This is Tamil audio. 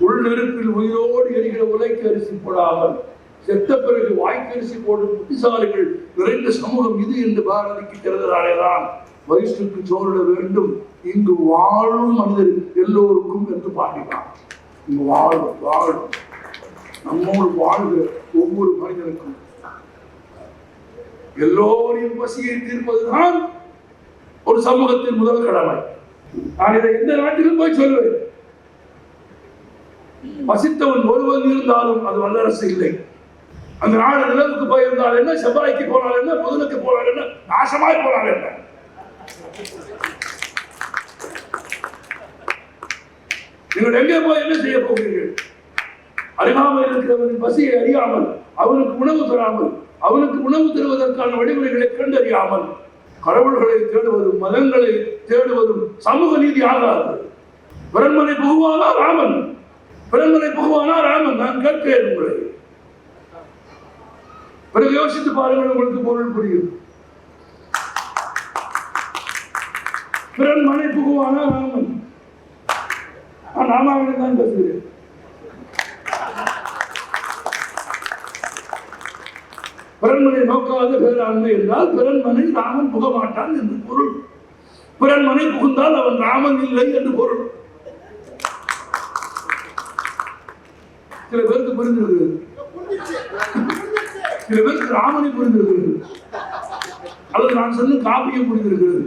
உள் நெருப்பில் உயிரோடு எரிகிற உலைக்கு அரிசி போடாமல் செத்த பிறகு வாய்க்கரிசி போடும் புத்திசாலிகள் நிறைந்த சமூகம் இது என்று பாரதிக்கு தெரிந்ததாலேதான் வயிற்றுக்கு சோறிட வேண்டும். இங்கு வாழும் மனிதர் எல்லோருக்கும் என்று பாடினான் இங்கு வாழும் வாழும். நம்மோடு வாழ்கிற ஒவ்வொரு மனிதனுக்கும் எல்லோரையும் பசியை தீர்ப்பதுதான் ஒரு சமூகத்தின் முதல் கடமை. நான் இதை எந்த நாட்டிலும் போய் சொல்லுவேன். பசித்தவன் ஒருவன் இருந்தாலும் அது வல்லரசு இல்லை. அந்த நாடு நிலவுக்கு போயிருந்தால் என்ன? செவ்வாய்க்கு போனால் என்ன? புதனுக்கு போனால் என்ன? நாசமாய் போனால் என்ன? நீங்கள் எங்கே போய் என்ன செய்ய போகிறீர்கள்? அறியாமல் இருக்கிறவனின் பசியை அறியாமல் அவனுக்கு உணவு தராமல் அவனுக்கு உணவு தருவதற்கான வழிமுறைகளை கண்டறியாமல் கடவுள்களை தேடுவதும் மதங்களை தேடுவதும் சமூக நீதி ஆகாது. பிரம்மனை புகுவானா? ராமன். பிறன்மனை புகுவானா ராமன் நான் கேட்கிறேன் உங்களை. பிறகு யோசித்து பாருங்கள் உங்களுக்கு பொருள் புரியும். பிறன் மனை புகுவானா ராமன் நான் ராமாவினை தான் பேசுகிறேன். பிறன்மனை நோக்காத பேராண்மை என்றால் பிறன்மனை ராமன் புக மாட்டான் என்று பொருள். பிறன்மனை புகுந்தால் அவன் ராமன் இல்லை என்று பொருள். சில பேருக்கு புரிந்திருக்கிறது சில பேருக்கு ராமனை புரிந்திருக்கிறது அல்லது நான் சொன்ன காப்பியம் புரிந்திருக்கிறது